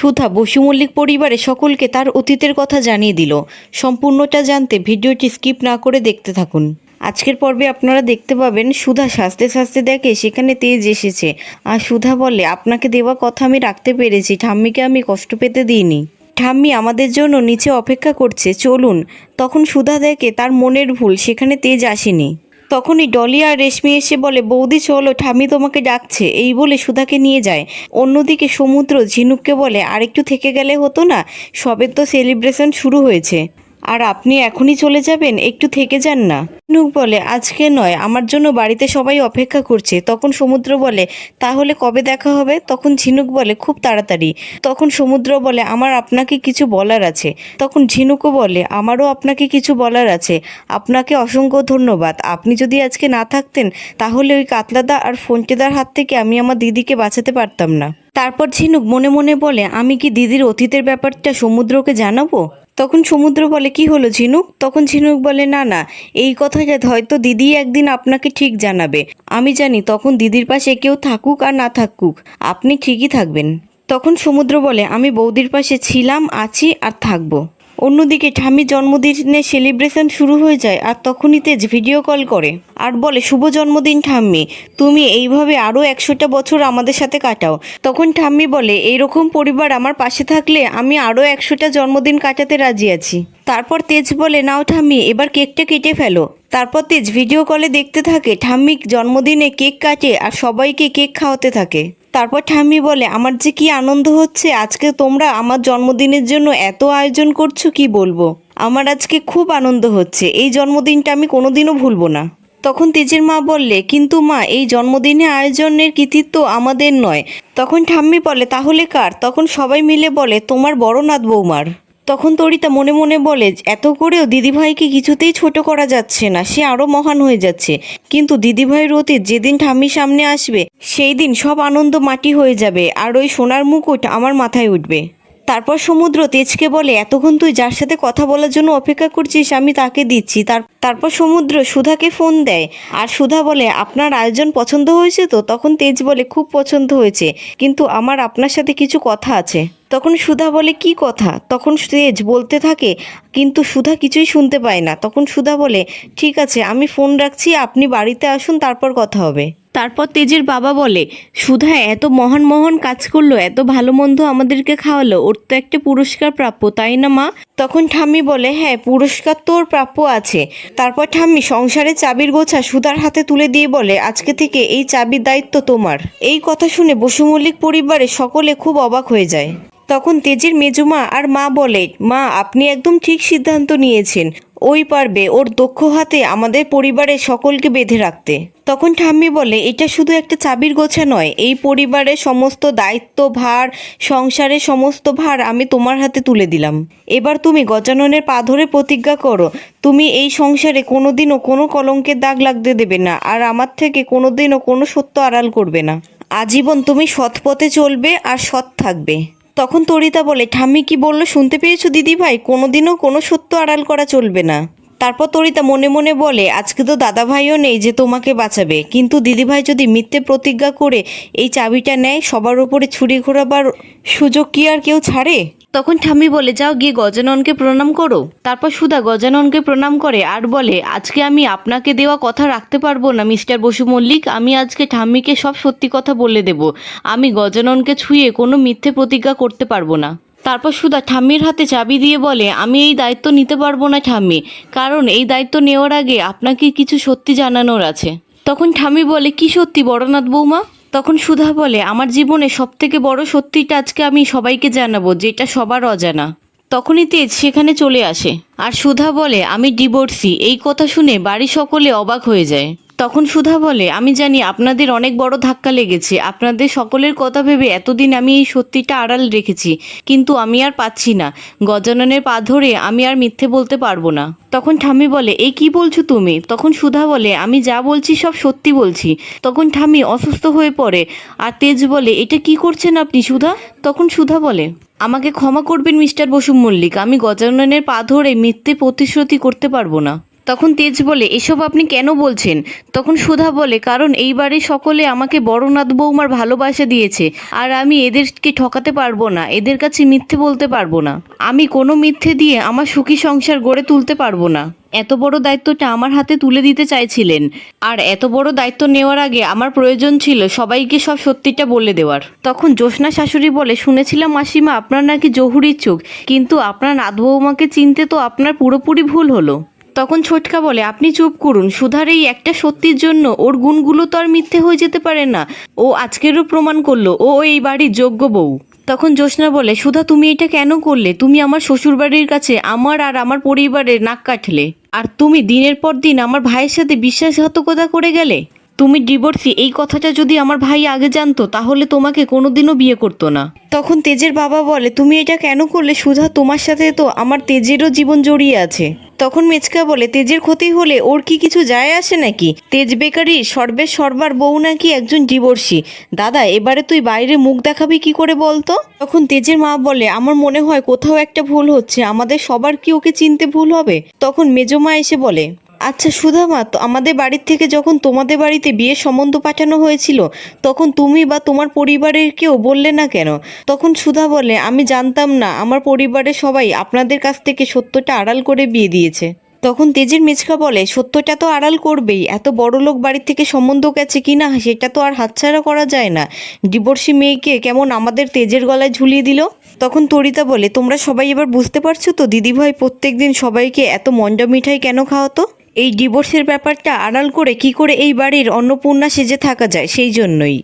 সুধা বসু মল্লিক পরিবারে সকলকে তার অতীতের কথা জানিয়ে দিল। সম্পূর্ণটা জানতে ভিডিওটি স্কিপ না করে দেখতে থাকুন। আজকের পর্বে আপনারা দেখতে পাবেন সুধা সাজতে সাজতে দেখে সেখানে তেজ এসেছে। আর সুধা বলে, আপনাকে দেওয়া কথা আমি রাখতে পেরেছি, ঠাম্মিকে আমি কষ্ট পেতে দিইনি। ঠাম্মি আমাদের জন্য নিচে অপেক্ষা করছে, চলুন। তখন সুধা দেখে তার মনের ভুল, সেখানে তেজ আসেনি। তখনই ডলি আর রেশমি এসে বলে, বৌদি, চলো ঠামি তোমাকে ডাকছে। এই বলে সুধাকে নিয়ে যায়। অন্যদিকে সমুদ্র ঝিনুককে বলে, আরেকটু থেকে গেলে হতো না? সবে তো সেলিব্রেশন শুরু হয়েছে। আর আপনি এখনই চলে যাবেন? একটু থেকে যান না। ঝিনুক বলে, আজকে নয়, আমার জন্য বাড়িতে সবাই অপেক্ষা করছে। তখন সমুদ্র বলে, তাহলে কবে দেখা হবে? তখন ঝিনুক বলে, খুব তাড়াতাড়ি। তখন সমুদ্র বলে, আমার আপনাকে কিছু বলার আছে। তখন ঝিনুকও বলে, আমারও আপনাকে কিছু বলার আছে। আপনাকে অসংখ্য ধন্যবাদ। আপনি যদি আজকে না থাকতেন, তাহলে ওই কাতলাদা আর ফোনটেদার হাত থেকে আমি আমার দিদিকে বাঁচাতে পারতাম না। তারপর ঝিনুক মনে মনে বলে, আমি কি দিদির অতীতের ব্যাপারটা সমুদ্রকে জানাব? তখন সমুদ্র বলে, কি হলো ঝিনুক তখন ঝিনুক বলে, না না, এই কথাটা হয়তো দিদি একদিন আপনাকে ঠিক জানাবে। আমি জানি তখন দিদির পাশে কেউ থাকুক আর না থাকুক, আপনি ঠিকই থাকবেন। তখন সমুদ্র বলে, আমি বৌদির পাশে ছিলাম, আছি আর থাকব। অন্যদিকে ঠাম্মির জন্মদিনে সেলিব্রেশন শুরু হয়ে যায় আর তখনই তেজ ভিডিও কল করে। আর বলে, শুভ জন্মদিন ঠাম্মি। তুমি এইভাবে আরও একশোটা বছর আমাদের সাথে কাটাও। তখন ঠাম্মি বলে, এইরকম পরিবার আমার পাশে থাকলে আমি আরও একশোটা জন্মদিন কাটাতে রাজি আছি। তারপর তেজ বলে, নাও ঠাম্মি, এবার কেকটা কেটে ফেলো। তারপর তেজ ভিডিও কলে দেখতে থাকে, ঠাম্মি জন্মদিনে কেক কাটে আর সবাইকে কেক খাওয়াতে থাকে। তারপর ঠাম্মি বলে, আমার যে কি আনন্দ হচ্ছে, আজকে তোমরা আমার জন্মদিনের জন্য এত আয়োজন করছ, কি বলব? আমার আজকে খুব আনন্দ হচ্ছে, এই জন্মদিনটা আমি কোনোদিনও ভুলবো না। তখন তেজের মা বললে, কিন্তু মা, এই জন্মদিনে আয়োজনের কৃতিত্ব আমাদের নয়। তখন ঠাম্মি বলে, তাহলে কার? তখন সবাই মিলে বলে, তোমার বড় নাথ বৌমার। তখন তরিতা মনে মনে বলে, এত করেও দিদিভাইকে কিছুতেই ছোট করা যাচ্ছে না, সে আরও মহান হয়ে যাচ্ছে। কিন্তু দিদিভাইয়ের অতীত যেদিন ঠাম্মি সামনে আসবে, সেই দিন সব আনন্দ মাটি হয়ে যাবে, আর ওই সোনার মুকুট আমার মাথায় উঠবে। তারপর সমুদ্র তেজকে বলে, এতক্ষণ তুই যার সাথে কথা বলার জন্য অপেক্ষা করছিস, আমি তাকে দিচ্ছি। তার, তারপর সমুদ্র সুধাকে ফোন দেয়। আর সুধা বলে, আপনার আয়োজন পছন্দ হয়েছে তো? তখন তেজ বলে, খুব পছন্দ হয়েছে, কিন্তু আমার আপনার সাথে কিছু কথা আছে। তখন সুধা বলে, কি কথা? তখন তেজ বলতে থাকে, কিন্তু সুধা কিছুই শুনতে পায় না। তখন সুধা বলে, ঠিক আছে, আমি ফোন রাখছি, আপনি বাড়িতে আসুন, তারপর কথা হবে। তারপর তেজের বাবা বলে, সুধা, এত মহান মহান কাজ করল, এত ভালো মন্দ আমাদেরকে খাওয়ালো, ওর তো একটা পুরস্কার প্রাপ্য, তাই না মা? তখন ঠাম্মি বলে হ্যাঁ পুরস্কার তো ওর প্রাপ্য আছে। তারপর ঠাম্মি সংসারে চাবির গোছা সুধার হাতে তুলে দিয়ে বলে, আজকে থেকে এই চাবির দায়িত্ব তোমার। এই কথা শুনে বসু মল্লিক পরিবারে সকলে খুব অবাক হয়ে যায়। তখন তেজের মেজুমা আর মা বলে, মা, আপনি একদম ঠিক সিদ্ধান্ত নিয়েছেন। ওই পারবে ওর দক্ষ হাতে আমাদের পরিবারের সকলকে বেঁধে রাখতে। তখন ঠাম্মি বলে, এটা শুধু একটা চাবির গোছা নয়, এই পরিবারের সমস্ত দায়িত্ব, ভার, সংসারের সমস্ত ভার আমি তোমার হাতে তুলে দিলাম। এবার তুমি গজাননের পা ধরে প্রতিজ্ঞা করো, তুমি এই সংসারে কোনোদিনও কোনো কলঙ্কের দাগ লাগতে দেবে না, আর আমার থেকে কোনোদিনও কোনো সত্য আড়াল করবে না। আজীবন তুমি সৎ পথে চলবে আর সৎ থাকবে। তখন তরিতা বলে, ঠাম্মি কি বলল শুনতে পেয়েছ দিদি ভাই কোনোদিনও কোনো সত্য আড়াল করা চলবে না। তারপর তরিতা মনে মনে বলে, আজকে তো দাদা ভাইও নেই যে তোমাকে বাঁচাবে। কিন্তু দিদিভাই যদি মিথ্যে প্রতিজ্ঞা করে এই চাবিটা নেয়, সবার উপরে ছুরি ঘোরাবার সুযোগ কি আর কেউ ছাড়ে? তখন ঠাম্মি বলে, যাও গিয়ে গজাননকে প্রণাম করো। তারপর সুধা গজাননকে প্রণাম করে আর বলে, আজকে আমি আপনাকে দেওয়া কথা রাখতে পারব না, মিস্টার বসু মল্লিক। আমি আজকে ঠাম্মিকে সব সত্যি কথা বলে দেব। আমি গজাননকে ছুঁয়ে কোনো মিথ্যে প্রতিজ্ঞা করতে পারব না। তারপর সুধা ঠাম্মির হাতে চাবি দিয়ে বলে, আমি এই দায়িত্ব নিতে পারব না ঠাম্মি। কারণ এই দায়িত্ব নেওয়ার আগে আপনাকে কিছু সত্যি জানানোর আছে। তখন ঠাম্মি বলে, কি সত্যি বড়নাথ বৌমা? তখন সুধা বলে, আমার জীবনে সব থেকে বড় সত্যিটা আজকে আমি সবাইকে জানাব, যেটা সবার অজানা। তখনই তেজ সেখানে চলে আসে। আর সুধা বলে, আমি ডিভোর্সি এই কথা শুনে বাড়ি সকলে অবাক হয়ে যায়। তখন সুধা বলে, আমি জানি আপনাদের অনেক বড় ধাক্কা লেগেছে। আপনাদের সকলের কথা ভেবে এতদিন আমি এই সত্যিটা আড়াল রেখেছি, কিন্তু আমি আর পাচ্ছি না। গজাননের পা ধরে আমি আর মিথ্যে বলতে পারব না। তখন ঠাম্মি বলে, এই কি বলছো তুমি? তখন সুধা বলে, আমি যা বলছি সব সত্যি বলছি। তখন ঠাম্মি অসুস্থ হয়ে পড়ে। আর তেজ বলে, এটা কি করছেন আপনি সুধা? তখন সুধা বলে, আমাকে ক্ষমা করবেন মিস্টার বসু মল্লিক। আমি গজাননের পা ধরে মিথ্যে প্রতিশ্রুতি করতে পারব না। তখন তেজ বলে, এসব আপনি কেন বলছেন? তখন সুধা বলে, কারণ এই বাড়ির সকলে আমাকে বড়নাথ বৌমার ভালোবাসা দিয়েছে, আর আমি এদেরকে ঠকাতে পারব না, এদের কাছে মিথ্যে বলতে পারব না। আমি কোনো মিথ্যে দিয়ে আমার সুখী সংসার গড়ে তুলতে পারব না। এত বড় দায়িত্বটা আমার হাতে তুলে দিতে চাইছিলেন, আর এত বড় দায়িত্ব নেওয়ার আগে আমার প্রয়োজন ছিল সবাইকে সব সত্যিটা বলে দেওয়ার। তখন জ্যোৎস্না শাশুড়ি বলে, শুনেছিলাম মাসিমা, আপনার নাকি জহুরির চোখ, কিন্তু আপনার নাথ বৌমাকে চিনতে তো আপনার পুরোপুরি ভুল হলো। তখন ছোটকা বলে, আপনি চুপ করুন, সুধার এই একটা সত্যির জন্য ওর গুণগুলো তো আর মিথ্যে হয়ে যেতে পারে না। ও আজকেরও প্রমাণ করল, ও এই বাড়ির যোগ্য বউ। তখন জ্যোৎস্না বলে, সুধা, তুমি এটা কেন করলে? তুমি আমার শ্বশুরবাড়ির কাছে আমার আর আমার পরিবারের নাক কাটলে। আর তুমি দিনের পর দিন আমার ভাইয়ের সাথে বিশ্বাসঘাতকতা করে গেলে? তুমি ডিভোর্সি এই কথাটা যদি আমার ভাই আগে জানতো, তাহলে তোমাকে কোনোদিনও বিয়ে করতো না। তখন তেজের বাবা বলে, তুমি এটা কেন করলে? সুধা, তোমার সাথে তো আমার তেজেরও জীবন জড়িয়ে আছে। তখন মেচকা বলে, তেজের ক্ষতি হলে ওর কি কিছু যায় আসে নাকি? তেজ বেকারির সর্বে সর্বার বউ নাকি একজন ডিভোর্সি দাদা, এবারে তুই বাইরে মুখ দেখাবি কি করে বলতো? তখন তেজের মা বলে, আমার মনে হয় কোথাও একটা ভুল হচ্ছে। আমাদের সবার কি ওকে চিনতে ভুল হবে? তখন মেজমা এসে বলে আচ্ছা সুধামা, তো আমাদের বাড়ির থেকে যখন তোমাদের বাড়িতে বিয়ের সম্বন্ধ পাঠানো হয়েছিল, তখন তুমি বা তোমার পরিবারের কেউ বললে না কেন? তখন সুধা বলে, আমি জানতাম না, আমার পরিবারের সবাই আপনাদের কাছ থেকে সত্যটা আড়াল করে বিয়ে দিয়েছে। তখন তেজের মেচকা বলে, সত্যটা তো আড়াল করবেই, এত বড় লোক বাড়ির থেকে সম্বন্ধ গেছে কি না? সেটা তো আর হাতছাড়া করা যায় না। ডিভোর্সি মেয়েকে কেমন আমাদের তেজের গলায় ঝুলিয়ে দিল? তখন তরিতা বলে, তোমরা সবাই এবার বুঝতে পারছ তো, দিদিভাই প্রত্যেক দিন সবাইকে এত মন্ডা মিঠাই কেন খাওয়াতো? এই ডিভোর্সের ব্যাপারটা আড়াল করে কি করে এই বাড়ির অন্নপূর্ণা সেজে থাকা যায়? সেই জন্যই।